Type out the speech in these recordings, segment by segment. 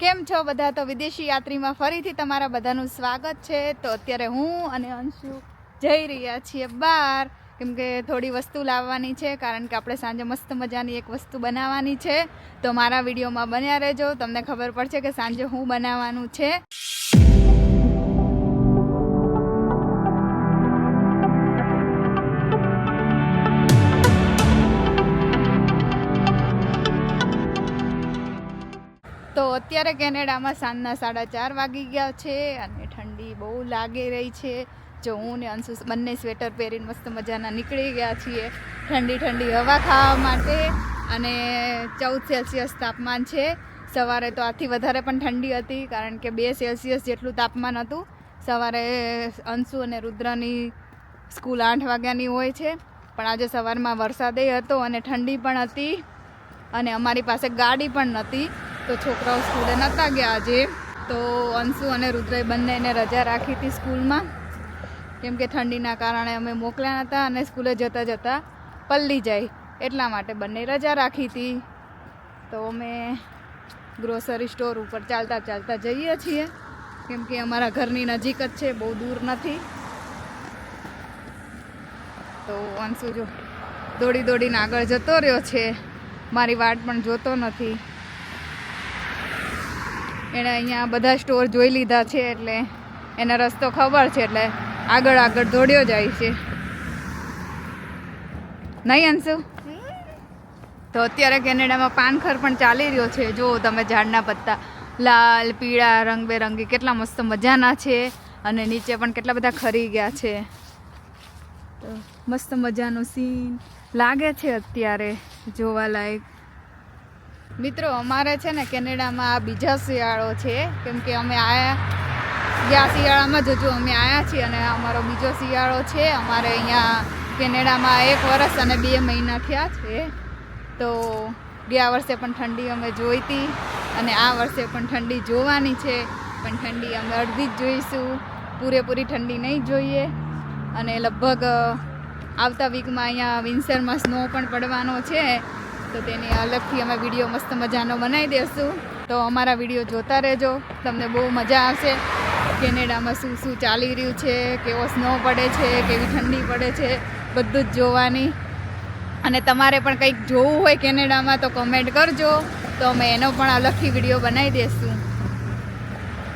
કેમ છો બધા? તો વિદેશી યાત્રીમાં ફરીથી તમારા બધાનું સ્વાગત છે. તો અત્યારે હું અને અંશુ જઈ રહ્યા છીએ બહાર. કેમ કે થોડી વસ્તુ લાવવાની છે, કારણ કે આપણે સાંજે મસ્ત મજાની એક વસ્તુ બનાવવાની છે. તો મારા વિડીયોમાં બન્યા રહેજો. તમને ખબર પડશે કે સાંજે હું બનાવવાનું છે. અત્યારે કેનેડામાં સાંજના સાડા ચાર વાગી ગયા છે અને ઠંડી બહુ લાગી રહી છે. જો હું ને અંશુ બંને સ્વેટર પહેરીને મસ્ત મજાના નીકળી ગયા છીએ ઠંડી ઠંડી હવા ખાવા માટે અને ચૌદ સેલ્સિયસ તાપમાન છે. સવારે તો આથી વધારે પણ ઠંડી હતી કારણ કે બે સેલ્સિયસ જેટલું તાપમાન હતું. સવારે અંશુ અને રુદ્રની સ્કૂલ આઠ વાગ્યાની હોય છે. પણ આજે સવારમાં વરસાદે હતો અને ઠંડી પણ હતી અને અમારી પાસે ગાડી પણ નહોતી. તો છોકરાઓ સ્કૂલે નહોતા ગયા આજે. તો અંશુ અને રુદ્રએ બંનેને રજા રાખી હતી સ્કૂલમાં. કેમ કે ઠંડીના કારણે અમે મોકલ્યા નહોતા અને સ્કૂલે જતાં જતાં પલ્લી જાય એટલા માટે બંને રજા રાખી હતી. તો અમે ગ્રોસરી સ્ટોર ઉપર ચાલતા ચાલતા જઈએ છીએ. કેમ કે અમારા ઘરની નજીક જ છે, બહુ દૂર નથી. તો અંશુ જો દોડી દોડીને આગળ જતો રહ્યો છે. મારી વાટ પણ જોતો નથી. એણે અહીંયા બધા સ્ટોર જોઈ લીધા છે એટલે એને રસ્તો ખબર છે એટલે આગળ આગળ દોડ્યો જાય છે. નહીં, અંશુ? તો અત્યારે કેનેડામાં પાનખર પણ ચાલી રહ્યો છે. જો તમે ઝાડના પત્તા. લાલ, પીળા, રંગબેરંગી, કેટલા મસ્ત મજાના છે. અને નીચે પણ કેટલા બધા ખરી ગયા છે. તો મસ્ત મજાનું સીન લાગે છે અત્યારે જોવાલાયક. મિત્રો, અમારે છે ને કેનેડામાં આ બીજા શિયાળો છે. કેમ કે અમે આયા, ગયા શિયાળામાં જજો અમે આવ્યા છીએ અને અમારો બીજો શિયાળો છે. અમારે અહીંયા કેનેડામાં એક વર્ષ અને બે મહિના થયા છે. તો ગયા વર્ષે પણ ઠંડી અમે જોઈ હતી અને આ વર્ષે પણ ઠંડી જોવાની છે. પણ ઠંડી અમે અડધી જ જોઈશું. પૂરેપૂરી ઠંડી નહીં જોઈએ. અને લગભગ આવતા વીકમાં અહીંયા વિન્સરમાં સ્નો પણ પડવાનો છે. તો તેની અલગથી અમે વીડિયો મસ્ત મજાનો બનાવી દઈશું તો અમારા વીડિયો જોતા રહેજો. તમને બહુ મજા આવશે. કેનેડામાં શું શું ચાલી રહ્યું છે, કેવો સ્નો પડે છે, કેવી ઠંડી પડે છે, બધું જ જોવાની. અને તમારે પણ કંઈક જોવું હોય કેનેડામાં તો કમેન્ટ કરજો. તો અમે એનો પણ અલગથી વીડિયો બનાવી દઈશું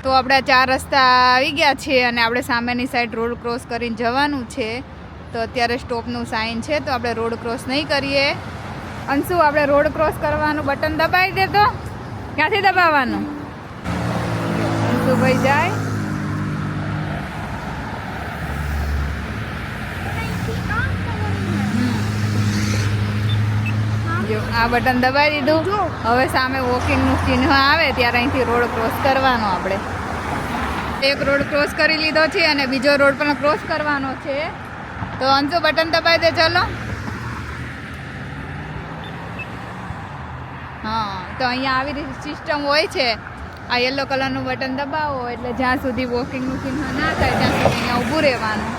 તો આપણા ચાર રસ્તા આવી ગયા છે અને આપણે સામેની સાઈડ રોડ ક્રોસ કરીને જવાનું છે. તો અત્યારે સ્ટોપનું સાઇન છે, તો આપણે રોડ ક્રોસ નહીં કરીએ. અંશુ, આપણે રોડ ક્રોસ કરવાનું બટન દબાવી દે તો? ક્યાંથી દબાવવાનું? અંશુભાઈ જાય. આ બટન દબાવી દીધું. હવે સામે વોકિંગનું ચિહ્ન આવે, ત્યારે અહીંથી રોડ ક્રોસ કરવાનો આપણે. એક રોડ ક્રોસ કરી લીધો છે અને બીજો રોડ પણ ક્રોસ કરવાનો છે. તો અંશુ, બટન દબાવી દે, ચલો. હા તો અહીંયા આવી રીતે સિસ્ટમ હોય છે. આ યલો કલરનું બટન દબાવો એટલે જ્યાં સુધી વોકિંગનું ચિહ્ન ના થાય ત્યાં સુધી અહીંયા ઊભું રહેવાનું.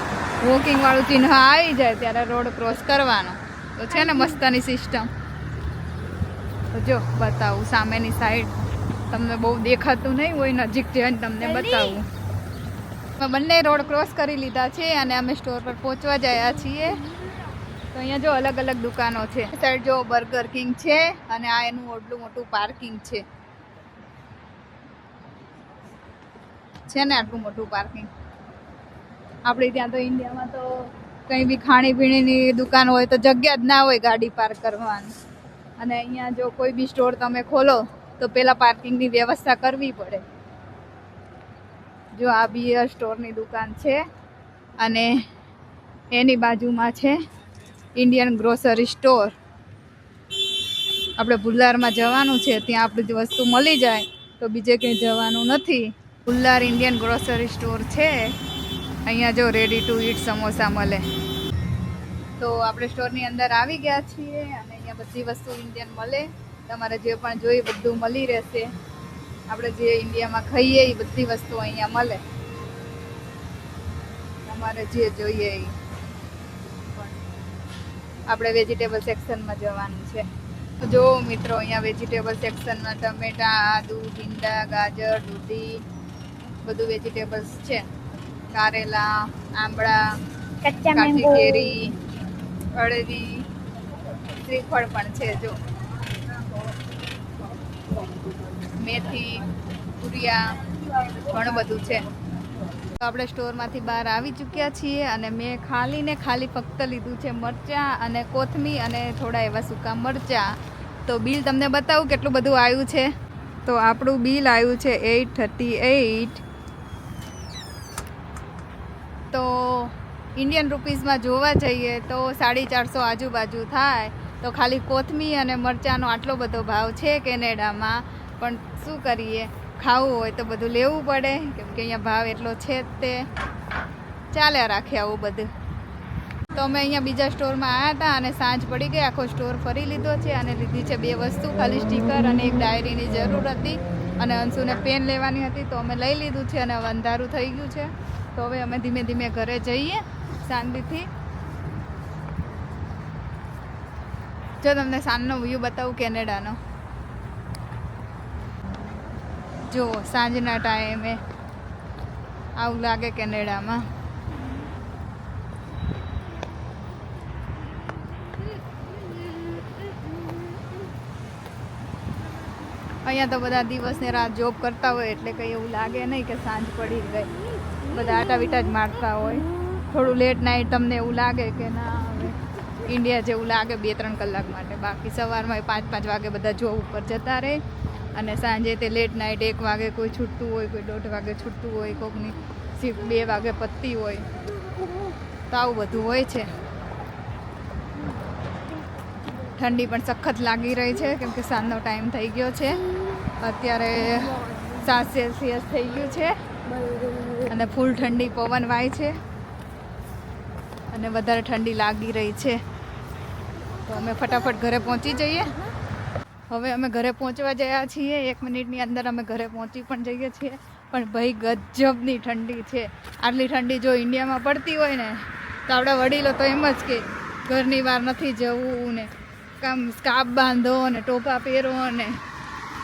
વોકિંગવાળું ચિહ્ન આવી જાય ત્યારે રોડ ક્રોસ કરવાનો. તો છે ને મસ્તની સિસ્ટમ તો જો બતાવું સામેની સાઈડ તમને બહુ દેખાતું નહીં હોય નજીક જઈને તમને બતાવું. અમે બંને રોડ ક્રોસ કરી લીધા છે અને અમે સ્ટોર પર પહોંચવા જયા છીએ. તો અહીંયા જો અલગ અલગ દુકાનો છે. સાઈડ જો બર્ગર કિંગ છે અને આ એનું ઓટલું મોટું પાર્કિંગ છે. છે ને આટલું મોટું પાર્કિંગ આપણે ત્યાં તો ઇન્ડિયામાં તો કંઈ બી ખાણીપીણીની દુકાન હોય તો જગ્યા જ ના હોય ગાડી પાર્ક કરવાની. અને અહીંયા જો કોઈ બી સ્ટોર તમે ખોલો, તો પેલા પાર્કિંગની વ્યવસ્થા કરવી પડે. જો આ બિયર સ્ટોરની દુકાન છે અને એની બાજુમાં છે ઇન્ડિયન ગ્રોસરી સ્ટોર આપણે ભુલ્લારમાં જવાનું છે, ત્યાં આપણી વસ્તુ મળી જાય, તો બીજે ક્યાંય જવાનું નથી. ભુલ્લાર ઇન્ડિયન ગ્રોસરી સ્ટોર છે. અહીંયા જો રેડી ટુ ઈટ સમોસા મળે. તો આપણે સ્ટોરની અંદર આવી ગયા છીએ અને અહીંયા બધી વસ્તુ ઇન્ડિયન મળે. તમારે જે પણ જોઈએ બધું મળી રહેશે. આપણે જે ઇન્ડિયામાં ખાઈએ એ બધી વસ્તુ અહીંયા મળે. તમારે જે જોઈએ એ. આપણે વેજીટેબલ સેક્શનમાં જવાનું છે. જો મિત્રો અહીંયા વેજીટેબલ સેક્શનમાં ટમેટા આદુ ભીંડા ગાજર દૂધી બધું વેજીટેબલ્સ છે. કારેલા આંબળા કાચી કેરી અળવી શ્રીફળ પણ છે જો. મેથી તુરિયા ઘણું બધું છે. આપણે સ્ટોરમાંથી બહાર આવી ચૂક્યા છીએ અને મેં ખાલી ને ખાલી ફક્ત લીધું છે મરચાં અને કોથમી અને થોડા એવા સૂકા મરચાં. તો બિલ તમને બતાવું કેટલું બધું આવ્યું છે? તો આપણું બિલ આવ્યું છે એઇટ થર્ટી એઇટ. તો ઇન્ડિયન રૂપીઝમાં જોવા જઈએ તો સાડી ચારસો આજુબાજુ થાય. તો ખાલી કોથમી અને મરચાંનો આટલો બધો ભાવ છે કેનેડામાં. પણ શું કરીએ? ખાવું હોય તો બધું લેવું પડે, કેમ કે અહીંયા ભાવ એટલો છે જ તે. ચાલ્યા રાખે આવું બધું. તો અમે અહીંયા બીજા સ્ટોરમાં આવ્યા હતા અને સાંજ પડી ગઈ, આખો સ્ટોર ફરી લીધો છે અને લીધી છે બે વસ્તુ, ખાલી સ્ટીકર અને એક ડાયરીની જરૂર હતી અને અંશુને પેન લેવાની હતી, તો અમે લઈ લીધું છે અને અંધારું થઈ ગયું છે. તો હવે અમે ધીમે ધીમે ઘરે જઈએ શાંતિથી જો તમને સાંજનો વ્યૂ બતાવું કેનેડાનો. જો, સાંજના ટાઈમે આવું લાગે કેનેડામાં. અહીંયા તો બધા દિવસને રાત જોબ કરતા હોય, એટલે કંઈ એવું લાગે નહીં કે સાંજ પડી ગઈ. બધા આટા વીટા જ મારતા હોય. થોડું લેટ નાઇટ તમને એવું લાગે કે ના, હવે ઇન્ડિયા જેવું લાગે બે ત્રણ કલાક માટે. બાકી સવારમાં પાંચ પાંચ વાગે બધા જોબ ઉપર જતા રહે. અને સાંજે તે લેટ નાઇટ એક વાગે કોઈ છૂટતું હોય, કોઈ દોઢ વાગે છૂટતું હોય, કોકની સીટ બે વાગે પતતી હોય, તો આવું બધું હોય છે. ઠંડી પણ સખત લાગી રહી છે, કેમ કે સાંજનો ટાઈમ થઈ ગયો છે. અત્યારે સાત સેલ્સિયસ થઈ ગયું છે અને ફૂલ ઠંડી પવન વાય છે. અને વધારે ઠંડી લાગી રહી છે. તો અમે ફટાફટ ઘરે પહોંચી જઈએ. હવે અમે ઘરે પહોંચવા ગયા છીએ. એક મિનિટની અંદર અમે ઘરે પહોંચી પણ જઈએ છીએ. પણ ભાઈ, ગજબની ઠંડી છે. આટલી ઠંડી જો ઇન્ડિયામાં પડતી હોય ને, તો આપણા વડીલો તો એમ જ કે, ઘરની બહાર નથી જવું ને. કામ સ્કાપ બાંધો ને, ટોપા પહેરો ને.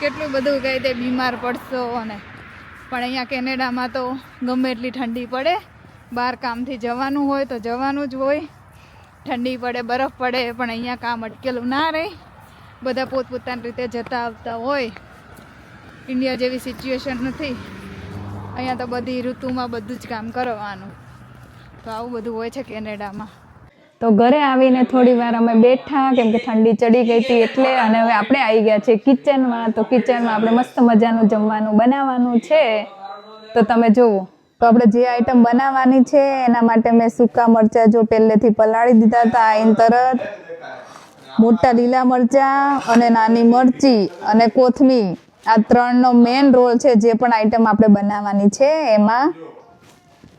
કેટલું બધું કહી દે બીમાર પડશો ને. પણ અહીંયા કેનેડામાં તો ગમે એટલી ઠંડી પડે. બહાર કામથી જવાનું હોય તો જવાનું જ હોય. ઠંડી પડે, બરફ પડે, પણ અહીંયા કામ અટકેલું ના રહે. બધા પોતપોતાની રીતે જતા આવતા હોય. ઇન્ડિયા જેવી સિચ્યુએશન નથી. અહીંયા તો બધી ઋતુમાં બધું જ કામ કરવાનું. તો આવું બધું હોય છે કેનેડામાં. તો ઘરે આવીને થોડી વાર અમે બેઠા, કેમ કે ઠંડી ચડી ગઈ હતી એટલે અને હવે આપણે આવી ગયા છે કિચનમાં તો કિચનમાં આપણે મસ્ત મજાનું જમવાનું બનાવવાનું છે. તો તમે જુઓ. તો આપણે જે આઈટમ બનાવવાની છે, એના માટે મેં સૂકા મરચાં જો પહેલેથી પલાળી દીધા હતા આઈને તરત. મોટા લીલા મરચાં અને નાની મરચી અને કોથમી આ ત્રણનો મેઇન રોલ છે જે પણ આઈટમ આપણે બનાવવાની છે એમાં.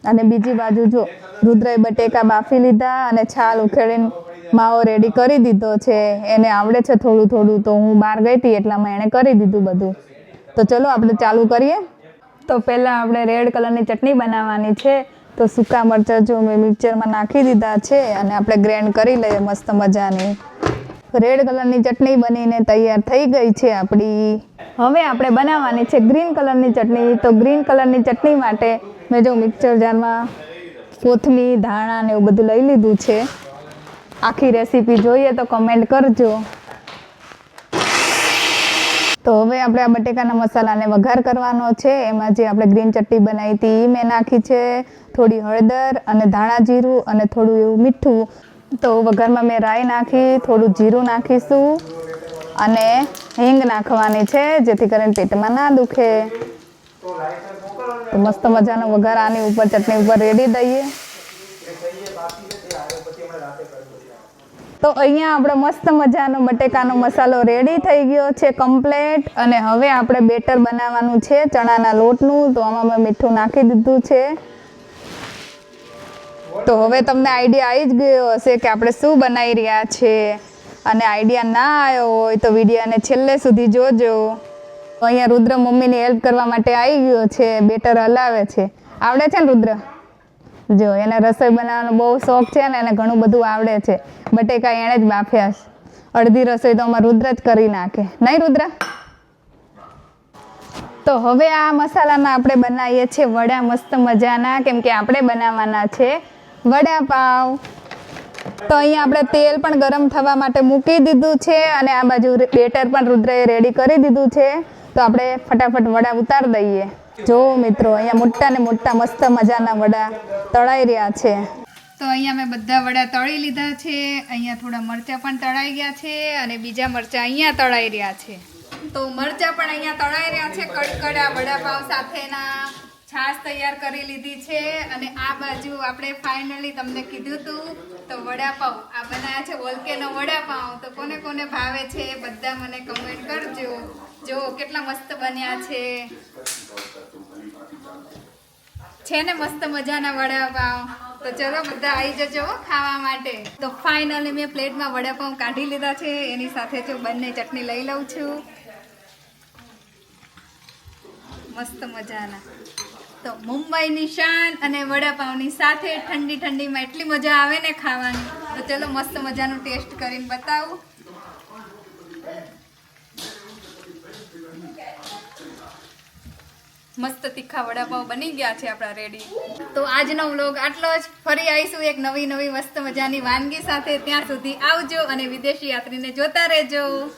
અને બીજી બાજુ જો રુદ્રએ બટેકા બાફી લીધા અને છાલ ઉખેડીને માવો રેડી કરી દીધો છે. એને આવડે છે થોડું થોડું, તો હું બહાર ગઈ હતી એટલામાં એણે કરી દીધું બધું. તો ચલો આપણે ચાલુ કરીએ. તો પહેલાં આપણે રેડ કલરની ચટણી બનાવવાની છે. તો સૂકા મરચાં જો મેં મિક્સરમાં નાખી દીધા છે અને આપણે ગ્રેન્ડ કરી લઈએ મસ્ત મજાની. રેડ કલરની ચટણી બનીને તૈયાર થઈ ગઈ છે આપણી. હવે આપણે બનાવવાની છે ગ્રીન કલરની ચટણી. તો ગ્રીન કલરની ચટણી માટે મેં જો મિક્સર જારમાં કોથમીર, ધાણા ને એવું બધું લઈ લીધું છે. આખી રેસીપી જોઈએ તો કમેન્ટ કરજો. તો હવે આપણે આ બટેકાના મસાલાને વઘાર કરવાનો છે. એમાં જે આપણે ગ્રીન ચટણી બનાવી હતી એ મેં નાખી છે. થોડી હળદર અને ધાણા જીરું અને થોડું એવું મીઠું તો વઘારમાં મેં રાઈ નાખી, થોડું જીરું નાખીશું અને હિંગ નાખવાની છે, જેથી કરીને પેટમાં ના દુખે. તો મસ્ત મજાનો વઘાર આની ઉપર, ચટણી ઉપર રેડી દઈએ. તો અહીંયા આપણે મસ્ત મજાનો બટેકાનો મસાલો રેડી થઈ ગયો છે કમ્પ્લેટ. અને હવે આપણે બેટર બનાવવાનું છે ચણાના લોટનું. તો આમાં મેં મીઠું નાખી દીધું છે. તો હવે તમને આઈડિયા આવી જ ગયો હશે કે આપણે શું બનાવી રહ્યા છે. અને આઈડિયા ના આવ્યો હોય તો વિડીયોને છેલ્લે સુધી જોજો. અહીંયા રુદ્ર મમ્મીની હેલ્પ કરવા માટે આવી ગયો છે, બેટર હલાવે છે. આવડે છે ને રુદ્ર? જો, એને રસોઈ બનાવવાનો બહુ શોખ છે ને, એને ઘણું બધું આવડે છે. બટેકા એણે જ બાફ્યા છે. અડધી રસોઈ તો અમારે રુદ્ર જ કરી નાખે. નહીં રુદ્ર? તો હવે આ મસાલામાં આપણે બનાવીએ છીએ વડા મસ્ત મજાના, કેમ કે આપણે બનાવવાના છે. વડાપાવ. તો અહીંયા આપણે તેલ પણ ગરમ થવા માટે મૂકી દીધું છે અને આ બાજુ બેટર પણ રુદ્રએ રેડી કરી દીધું છે. તો આપણે ફટાફટ વડા ઉતાર દઈએ. જો મિત્રો, અહીંયા મોટા ને મોટા મસ્ત મજાના વડા તળાઈ રહ્યા છે. તો અહીંયા મેં બધા વડા તળી લીધા છે. અહીંયા થોડા મરચાં પણ તળાઈ ગયા છે અને બીજા મરચાં અહીંયા તળાઈ રહ્યા છે. તો મરચાં પણ અહીંયા તળાઈ રહ્યા છે. કડકડા વડાપાવ સાથેના. છાશ તૈયાર કરી લીધી છે અને આ બાજુ આપણે ફાઇનલી તમને કીધું હતું તો વડાપાઉં. આ બનાવ્યા છે વોલ્કેનો વડાપાઉં. તો કોને કોને ભાવે છે બધા મને કમેન્ટ કરજો. જો કેટલા મસ્ત બન્યા છે. છે ને મસ્ત મજાના વડાપાઉં. તો ચલો બધા આવી જજો ખાવા માટે. તો ફાઇનલી મેં પ્લેટમાં વડાપાઉં કાઢી લીધા છે. એની સાથે જો બંને ચટણી લઈ લઉં છું. મસ્ત મજાના. તો મુંબઈની શાન અને વડાપાવની સાથે ઠંડી ઠંડીમાં એટલી મજા આવે ને ખાવાની. તો ચલો મસ્ત મજાનું ટેસ્ટ કરીને બતાવું. મસ્ત તીખા વડાપાવ બની ગયા છે આપણા રેડી. તો આજનો વ્લોગ આટલો જ. ફરી આવીશું એક નવી નવી મસ્ત મજાની વાનગી સાથે. ત્યાં સુધી આવજો અને વિદેશી યાત્રીને જોતા રહેજો.